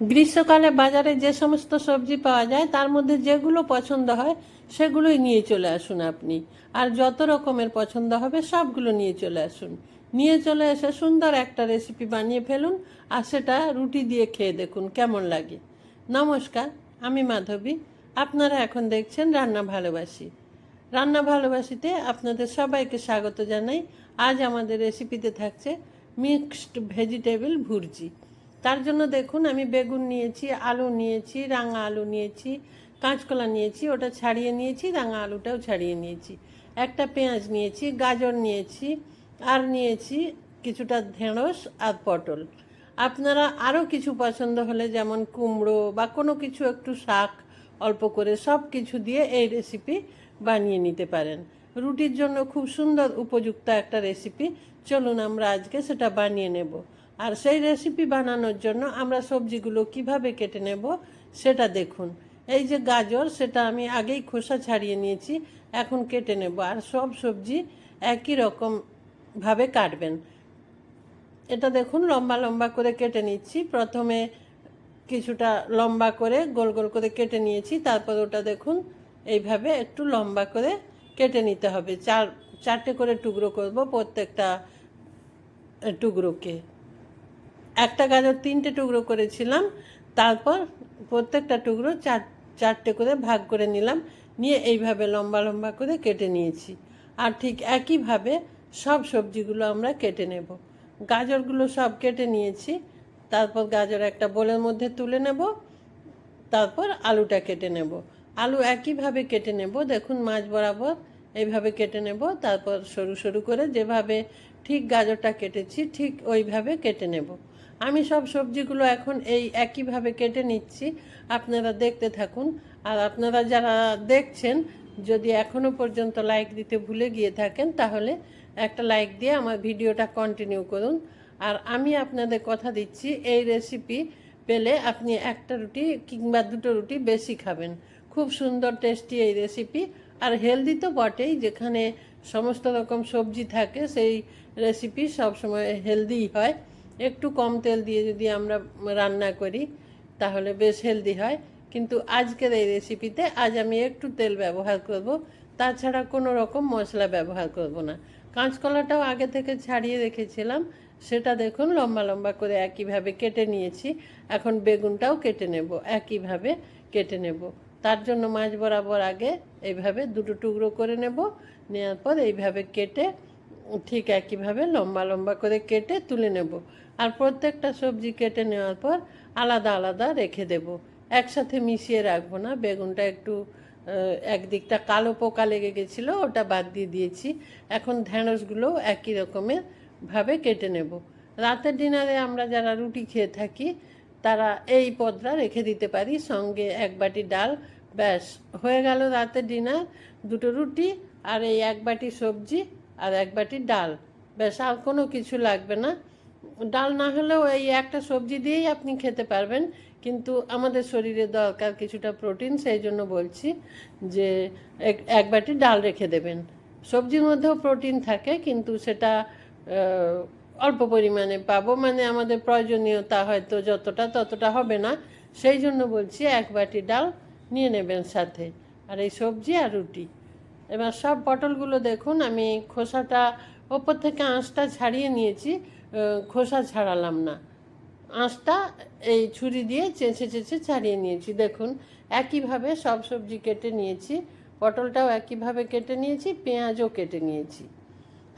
গ্রীষ্মকালে বাজারে যে সমস্ত সবজি পাওয়া যায়, তার মধ্যে যেগুলো পছন্দ হয়, সেগুলোই নিয়ে চলে আসুন আপনি। আর যত রকমের পছন্দ হবে, সবগুলো নিয়ে চলে আসুন। নিয়ে চলে এসে সুন্দর একটা রেসিপি বানিয়ে ফেলুন, আর সেটা রুটি দিয়ে খেয়ে দেখুন, কেমন লাগে। নমস্কার, আমি মাধবী। আপনারা এখন দেখছেন রান্না ভালোবাসি। রান্না ভালোবাসিতে আপনাদের সবাইকে স্বাগত জানাই। আজ আমাদের রেসিপিতে থাকছে মিক্সড ভেজিটেবল ভুর্জি। তার জন্য দেখুন, আমি বেগুন নিয়েছি, আলু নিয়েছি, রাঙা আলু নিয়েছি, কাঁচকলা নিয়েছি, ওটা ছাড়িয়ে নিয়েছি, রাঙা আলুটাও ছাড়িয়ে নিয়েছি। একটা পেঁয়াজ নিয়েছি, গাজর নিয়েছি, আর নিয়েছি কিছুটা ঢেঁড়স আর পটল। আপনারা আরও কিছু পছন্দ হলে যেমন কুমড়ো বা কোনো কিছু একটু শাক অল্প করে সব কিছু দিয়ে এই রেসিপি বানিয়ে নিতে পারেন। রুটির জন্য খুব সুন্দর উপযুক্ত একটা রেসিপি চলুন আমরা আজকে সেটা বানিয়ে নেব। আর সেই রেসিপি বানানোর জন্য আমরা সবজিগুলো কীভাবে কেটে নেব সেটা দেখুন। এই যে গাজর, সেটা আমি আগেই খোসা ছাড়িয়ে নিয়েছি, এখন কেটে নেব। আর সব সবজি একই রকম ভাবে কাটবেন। এটা দেখুন, লম্বা লম্বা করে কেটে নিচ্ছি। প্রথমে কিছুটা লম্বা করে গোল গোল করে কেটে নিয়েছি, তারপর ওটা দেখুন, এইভাবে একটু লম্বা করে কেটে নিতে হবে। চার, চারটে করে টুকরো করব প্রত্যেকটা টুকরোকে। একটা গাজর তিনটে টুকরো করেছিলাম, তারপর প্রত্যেকটা টুকরো চার, চারটে করে ভাগ করে নিলাম, নিয়ে এইভাবে লম্বা লম্বা করে কেটে নিয়েছি। আর ঠিক একইভাবে সব সবজিগুলো আমরা কেটে নেব। গাজরগুলো সব কেটে নিয়েছি, তারপর গাজর একটা বোলের মধ্যে তুলে নেব, তারপর আলুটা কেটে নেব। আলু একইভাবে কেটে নেব, দেখুন মাছ বরাবর এইভাবে কেটে নেব, তারপর সরু সরু করে যেভাবে ঠিক গাজরটা কেটেছি ঠিক ওইভাবে কেটে নেব। আমি সব সবজিগুলো এখন এই একইভাবে কেটে নিচ্ছি। আপনারা দেখতে থাকুন। আর আপনারা যারা দেখছেন, যদি এখনও পর্যন্ত লাইক দিতে ভুলে গিয়ে থাকেন, তাহলে একটা লাইক দিয়ে আমার ভিডিওটা কন্টিনিউ করুন। আর আমি আপনাদের কথা দিচ্ছি, এই রেসিপি পেলে আপনি একটা রুটি কিংবা দুটো রুটি বেশি খাবেন। খুব সুন্দর টেস্টি এই রেসিপি আর হেলদি তো বটেই, যেখানে সমস্ত রকম সবজি থাকে, সেই রেসিপি সবসময় হেলদিই হয়। একটু কম তেল দিয়ে যদি আমরা রান্না করি, তাহলে বেশ হেলদি হয়। কিন্তু আজকের এই রেসিপিতে আজ আমি একটু তেল ব্যবহার করব, তাছাড়া কোনো রকম মশলা ব্যবহার করব না। কাঁচকলাটাও আগে থেকে ছাড়িয়ে রেখেছিলাম, সেটা দেখুন লম্বা লম্বা করে একইভাবে কেটে নিয়েছি। এখন বেগুনটাও কেটে নেব, একইভাবে কেটে নেব। তার জন্য মাছ বরাবর আগে এইভাবে দুটো টুকরো করে নেব নেওয়ার পর এইভাবে কেটে ঠিক একইভাবে লম্বা লম্বা করে কেটে তুলে নেব। আর প্রত্যেকটা সবজি কেটে নেওয়ার পর আলাদা আলাদা রেখে দেব। একসাথে মিশিয়ে রাখব না। বেগুনটা একটু একদিকটা কালো পোকা লেগে গেছিল, ওটা বাদ দিয়ে দিয়েছি। এখন ঢ্যাঁড়সগুলোও একই রকমের ভাবে কেটে নেব। রাতের ডিনারে আমরা যারা রুটি খেয়ে থাকি, তারা এই পদটা রেখে দিতে পারি। সঙ্গে এক বাটি ডাল, ব্যাস। হয়ে গেল রাতের ডিনার। দুটো রুটি আর এই এক বাটি সবজি। আর এক বাটি ডাল। ব্যাস, আর কোনো কিছু লাগবে না। ডাল না হলেও এই একটা সবজি দিয়েই আপনি খেতে পারবেন। কিন্তু আমাদের শরীরে দরকার কিছুটা প্রোটিন, সেই জন্য বলছি যে এক- বাটি ডাল রেখে দেবেন। সবজির মধ্যেও প্রোটিন থাকে, কিন্তু সেটা অল্প পরিমাণে পাবো। মানে আমাদের প্রয়োজনীয়তা হয়তো যতটা ততটা হবে না। সেই জন্য বলছি এক বাটি ডাল নিয়ে নেবেন সাথে। আর এই সবজি আর রুটি। এবার সব পটলগুলো দেখুন, আমি খোসাটা ওপর থেকে আঁশটা ছাড়িয়ে নিয়েছি খোসা ছাড়ালাম না। আঁশটা এই ছুরি দিয়ে চেঁচে চেঁচে ছাড়িয়ে নিয়েছি। দেখুন, একইভাবে সব সবজি কেটে নিয়েছি, পটলটাও একইভাবে কেটে নিয়েছি, পেঁয়াজও কেটে নিয়েছি।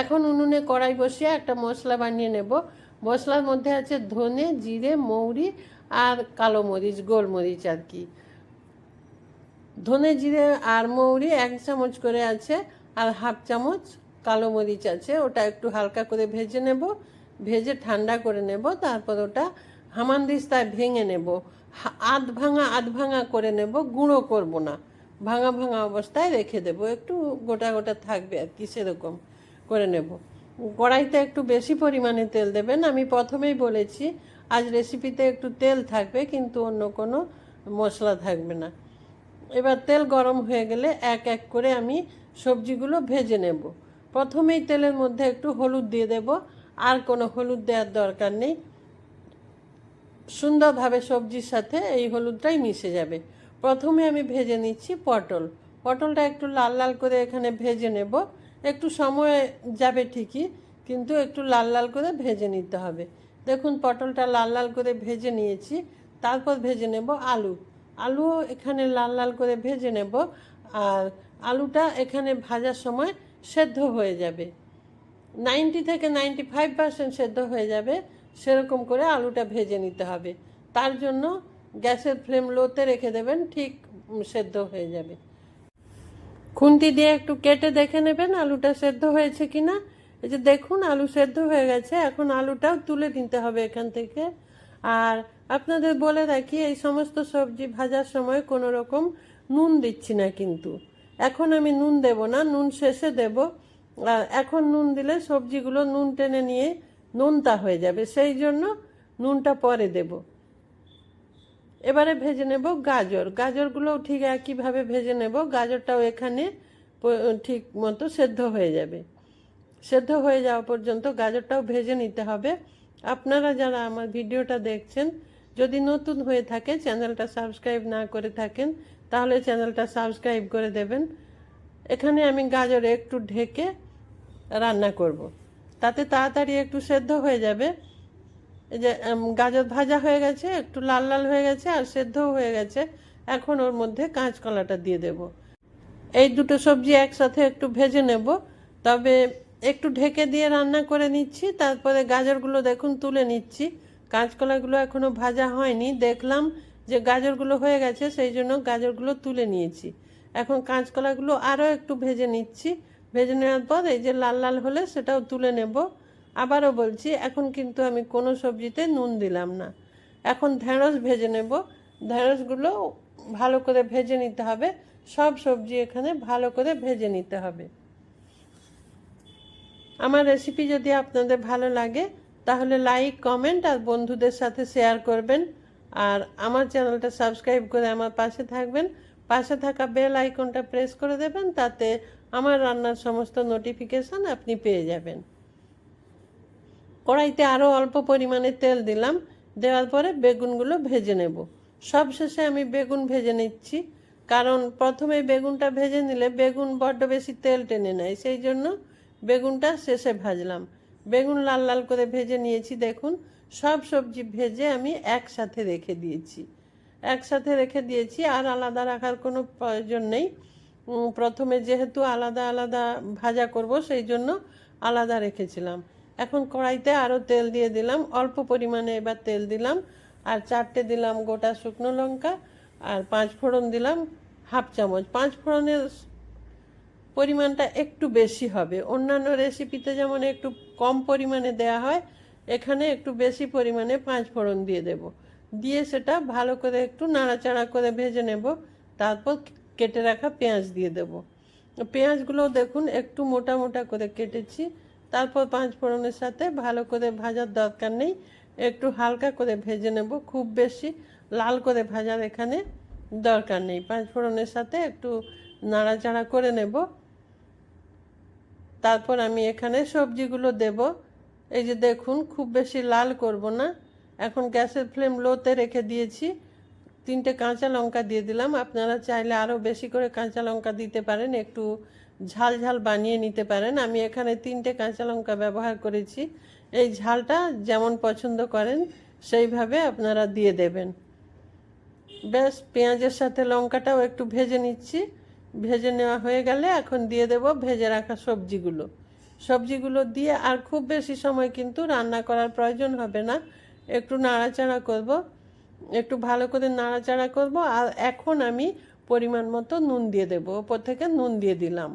এখন উনুনে কড়াই বসিয়ে একটা মশলা বানিয়ে নেব। মশলার মধ্যে আছে ধনে, জিরে, মৌরি আর কালো মরিচ, গোলমরিচ আর কি। ধনে জিরে আর মৌরি এক চামচ করে আছে আর হাফ চামচ কালো মরিচ আছে। ওটা একটু হালকা করে ভেজে নেব। ভেজে ঠান্ডা করে নেব। তারপর ওটা হামানদিস্তায় ভেঙে নেব। আধ ভাঙা আধ ভাঙা করে নেব। গুঁড়ো করব না। ভাঙা ভাঙা অবস্থায় রেখে দেব। একটু গোটা গোটা থাকবে আর কি, সেরকম করে নেব। কড়াইতে একটু বেশি পরিমাণে তেল দেবেন। আমি প্রথমেই বলেছি, আজ রেসিপিতে একটু তেল থাকবে, কিন্তু অন্য কোনো মশলা থাকবে না। এবার তেল গরম হয়ে গেলে এক এক করে আমি সবজিগুলো ভেজে নেব। প্রথমেই তেলের মধ্যে একটু হলুদ দিয়ে দেব। আর কোনো হলুদ দেওয়ার দরকার নেই। সুন্দরভাবে সবজির সাথে এই হলুদটাই মিশে যাবে। প্রথমে আমি ভেজে নিচ্ছি পটল। পটলটা একটু লাল লাল করে এখানে ভেজে নেব। একটু সময় যাবে ঠিকই, কিন্তু একটু লাল লাল করে ভেজে নিতে হবে। দেখুন, পটলটা লাল লাল করে ভেজে নিয়েছি। তারপর ভেজে নেব আলু। আলুও এখানে লাল লাল করে ভেজে নেব, আর আলুটা এখানে ভাজার সময় সেদ্ধ হয়ে যাবে। নাইনটি থেকে নাইনটি ফাইভ পার্সেন্ট সেদ্ধ হয়ে যাবে, সেরকম করে আলুটা ভেজে নিতে হবে। তার জন্য গ্যাসের ফ্লেম লোতে রেখে দেবেন, ঠিক সেদ্ধ হয়ে যাবে। খুন্তি দিয়ে একটু কেটে দেখে নেবেন আলুটা সেদ্ধ হয়েছে কি না এই যে দেখুন, আলু সেদ্ধ হয়ে গেছে। এখন আলুটাও তুলে নিতে হবে এখান থেকে। আর আপনাদের বলে রাখি, এই সমস্ত সবজি ভাজার সময় কোনো রকম নুন দিচ্ছি না কিন্তু। এখন আমি নুন দেব না, নুন শেষে দেব। এখন নুন দিলে সবজিগুলো নুন টেনে নিয়ে নুনতা হয়ে যাবে, সেই জন্য নুনটা পরে দেবো। এবারে ভেজে নেব গাজর। গাজরগুলোও ঠিক একইভাবে ভেজে নেব, গাজরটাও এখানে ঠিক মতো সেদ্ধ হয়ে যাবে। সেদ্ধ হয়ে যাওয়া পর্যন্ত গাজরটাও ভেজে নিতে হবে। আপনারা যারা আমার ভিডিওটা দেখছেন, যদি নতুন হয়ে থাকে, চ্যানেলটা সাবস্ক্রাইব না করে থাকেন, তাহলে চ্যানেলটা সাবস্ক্রাইব করে দেবেন। এখানে আমি গাজর একটু ঢেকে রান্না করব। তাতে তাড়াতাড়ি একটু সেদ্ধ হয়ে যাবে। যে গাজর ভাজা হয়ে গেছে, একটু লাল লাল হয়ে গেছে আর সেদ্ধও হয়ে গেছে। এখন ওর মধ্যে কাঁচকলাটা দিয়ে দেব। এই দুটো সবজি একসাথে একটু ভেজে নেব। তবে একটু ঢেকে দিয়ে রান্না করে নিচ্ছি, তারপরে গাজরগুলো দেখুন তুলে নিচ্ছি। কাঁচকলাগুলো এখনও ভাজা হয়নি, দেখলাম যে গাজরগুলো হয়ে গেছে, সেই জন্য গাজরগুলো তুলে নিয়েছি। এখন কাঁচকলাগুলো আরও একটু ভেজে নিচ্ছি। ভেজে নেওয়ার পর এই যে লাল লাল হলে সেটাও তুলে নেব। আবারও বলছি, এখন কিন্তু আমি কোনো সবজিতে নুন দিলাম না। এখন ঢেঁড়স ভেজে নেব। ঢেঁড়সগুলো ভালো করে ভেজে নিতে হবে। সব সবজি এখানে ভালো করে ভেজে নিতে হবে। আমার রেসিপি যদি আপনাদের ভালো লাগে, তাহলে লাইক কমেন্ট আর বন্ধুদের সাথে শেয়ার করবেন। আর আমার চ্যানেলটা সাবস্ক্রাইব করে আমার পাশে থাকবেন। পাশে থাকা বেল আইকনটা প্রেস করে দেবেন, তাতে আমার রান্নার সমস্ত নোটিফিকেশন আপনি পেয়ে যাবেন। কড়াইতে আরও অল্প পরিমাণে তেল দিলাম, দেওয়ার পরে বেগুনগুলো ভেজে নেব। সবশেষে আমি বেগুন ভেজে নিচ্ছি, কারণ প্রথমে বেগুনটা ভেজে নিলে বেগুন বড্ড বেশি তেল টেনে নেয়, সেই জন্য বেগুনটা শেষে ভাজলাম। বেগুন লাল লাল করে ভেজে নিয়েছি, দেখুন। সব সবজি ভেজে আমি একসাথে রেখে দিয়েছি। একসাথে রেখে দিয়েছি, আর আলাদা রাখার কোনো প্রয়োজন নেই। প্রথমে যেহেতু আলাদা আলাদা ভাজা করব, সেই জন্য আলাদা রেখেছিলাম। এখন কড়াইতে আরও তেল দিয়ে দিলাম, অল্প পরিমাণে এবার তেল দিলাম, আর চারটে দিলাম গোটা শুকনো লঙ্কা, আর পাঁচ ফোড়ন দিলাম হাফ চামচ। পাঁচ ফোড়নের পরিমাণটা একটু বেশি হবে। অন্যান্য রেসিপিতে যেমন একটু কম পরিমাণে দেয়া হয়, এখানে একটু বেশি পরিমাণে পাঁচ ফোড়ন দিয়ে দেব। দিয়ে সেটা ভালো করে একটু নাড়াচাড়া করে ভেজে নেব। তারপর কেটে রাখা পেঁয়াজ দিয়ে দেব। পেঁয়াজগুলো দেখুন একটু মোটা মোটা করে কেটেছি। তারপর পাঁচ ফোড়নের সাথে ভালো করে ভাজার দরকার নেই। একটু হালকা করে ভেজে নেব, খুব বেশি লাল করে ভাজার এখানে দরকার নেই। পাঁচ ফোড়নের সাথে একটু নাড়াচাড়া করে নেব। তারপর আমি এখানে সবজিগুলো দেব। এই যে দেখুন, খুব বেশি লাল করব না। এখন গ্যাসের ফ্লেম লোতে রেখে দিয়েছি। তিনটে কাঁচা লঙ্কা দিয়ে দিলাম। আপনারা চাইলে আরও বেশি করে কাঁচা লঙ্কা দিতে পারেন, একটু ঝাল ঝাল বানিয়ে নিতে পারেন। আমি এখানে তিনটে কাঁচা লঙ্কা ব্যবহার করেছি। এই ঝালটা যেমন পছন্দ করেন, সেইভাবে আপনারা দিয়ে দেবেন। বেশ পেঁয়াজের সাথে লঙ্কাটাও একটু ভেজে নিচ্ছি। ভেজে নেওয়া হয়ে গেলে এখন দিয়ে দেব ভেজে রাখা সবজিগুলো। সবজিগুলো দিয়ে আর খুব বেশি সময় কিন্তু রান্না করার প্রয়োজন হবে না। একটু নাড়াচাড়া করব, একটু ভালো করে নাড়াচাড়া করব আর এখন আমি পরিমাণ মতো নুন দিয়ে দেবো। ওপর থেকে নুন দিয়ে দিলাম।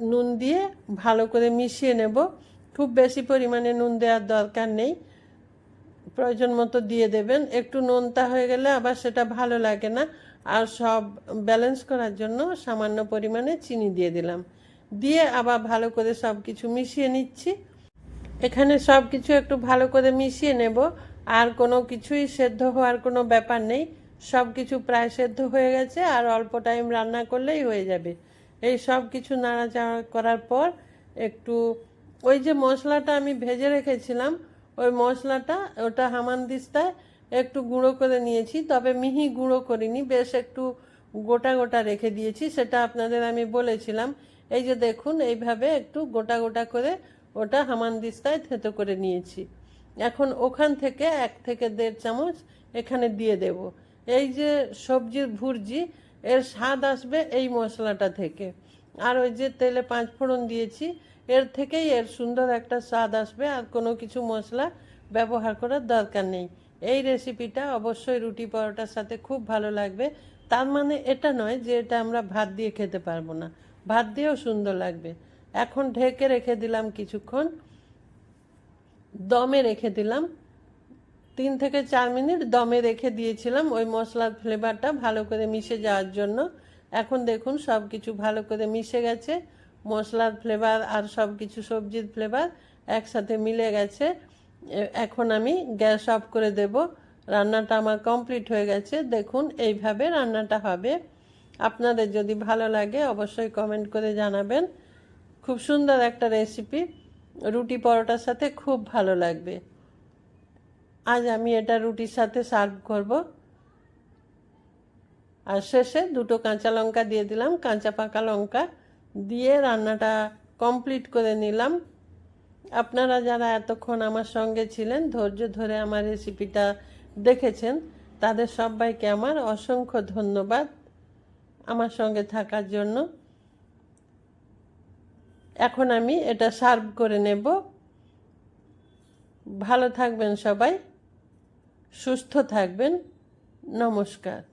নুন দিয়ে ভালো করে মিশিয়ে নেব। খুব বেশি পরিমাণে নুন দেওয়ার দরকার নেই। প্রয়োজন মতো দিয়ে দেবেন। একটু নোনতা হয়ে গেলে আবার সেটা ভালো লাগে না। আর সব ব্যালেন্স করার জন্য সামান্য পরিমাণে চিনি দিয়ে দিলাম। দিয়ে আবার ভালো করে সব কিছু মিশিয়ে নিচ্ছি। এখানে সব কিছু একটু ভালো করে মিশিয়ে নেব। আর কোনো কিছুই সেদ্ধ হওয়ার কোনো ব্যাপার নেই। সব কিছু প্রায় সেদ্ধ হয়ে গেছে আর অল্প টাইম রান্না করলেই হয়ে যাবে। এই সব কিছু নাড়াচাড়া করার পর একটু ওই যে মশলাটা আমি ভেজে রেখেছিলাম, ওই মশলাটা ওটা হামানদিস্তায় একটু গুঁড়ো করে নিয়েছি, তবে মিহি গুঁড়ো করিনি, বেশ একটু গোটা গোটা রেখে দিয়েছি, সেটা আপনাদের আমি বলেছিলাম। এই যে দেখুন, এইভাবে একটু গোটা গোটা করে ওটা হামানদিস্তায় থেতো করে নিয়েছি। এখন ওখান থেকে এক থেকে দেড় চামচ এখানে দিয়ে দেব। এই যে সবজির ভুর্জি, এর স্বাদ আসবে এই মশলাটা থেকে। আর ওই যে তেলে পাঁচ ফোড়ন দিয়েছি, এর থেকেই এর সুন্দর একটা স্বাদ আসবে, আর কোনো কিছু মশলা ব্যবহার করার দরকার নেই। এই রেসিপিটা অবশ্যই রুটি পরোটার সাথে খুব ভালো লাগবে। তার মানে এটা নয় যে এটা আমরা ভাত দিয়ে খেতে পারব না। ভাত দিয়েও সুন্দর লাগবে। এখন ঢেকে রেখে দিলাম কিছুক্ষণ। দমে রেখে দিলাম। তিন থেকে চার মিনিট দমে রেখে দিয়েছিলাম ওই মশলার ফ্লেভারটা ভালো করে মিশে যাওয়ার জন্য। এখন দেখুন সব কিছু ভালো করে মিশে গেছে। মশলার ফ্লেভার আর সব কিছু সবজির ফ্লেভার একসাথে মিলে গেছে। এখন আমি গ্যাস অফ করে দেব। রান্নাটা আমার কমপ্লিট হয়ে গেছে। দেখুন, এইভাবে রান্নাটা হবে। আপনাদের যদি ভালো লাগে, অবশ্যই কমেন্ট করে জানাবেন। খুব সুন্দর একটা রেসিপি। রুটি পরোটার সাথে খুব ভালো লাগবে। আজ আমি এটা রুটির সাথে সার্ভ করব। আর শেষে দুটো কাঁচা লঙ্কা দিয়ে দিলাম। কাঁচা পাকা লঙ্কা দিয়ে রান্নাটা কমপ্লিট করে নিলাম। আপনারা যারা এতক্ষণ আমার সঙ্গে ছিলেন, ধৈর্য ধরে আমার রেসিপিটা দেখেছেন, তাদের সবাইকে আমার অসংখ্য ধন্যবাদ আমার সঙ্গে থাকার জন্য। এখন আমি এটা সার্ভ করে নেব। ভালো থাকবেন সবাই, সুস্থ থাকবেন। নমস্কার।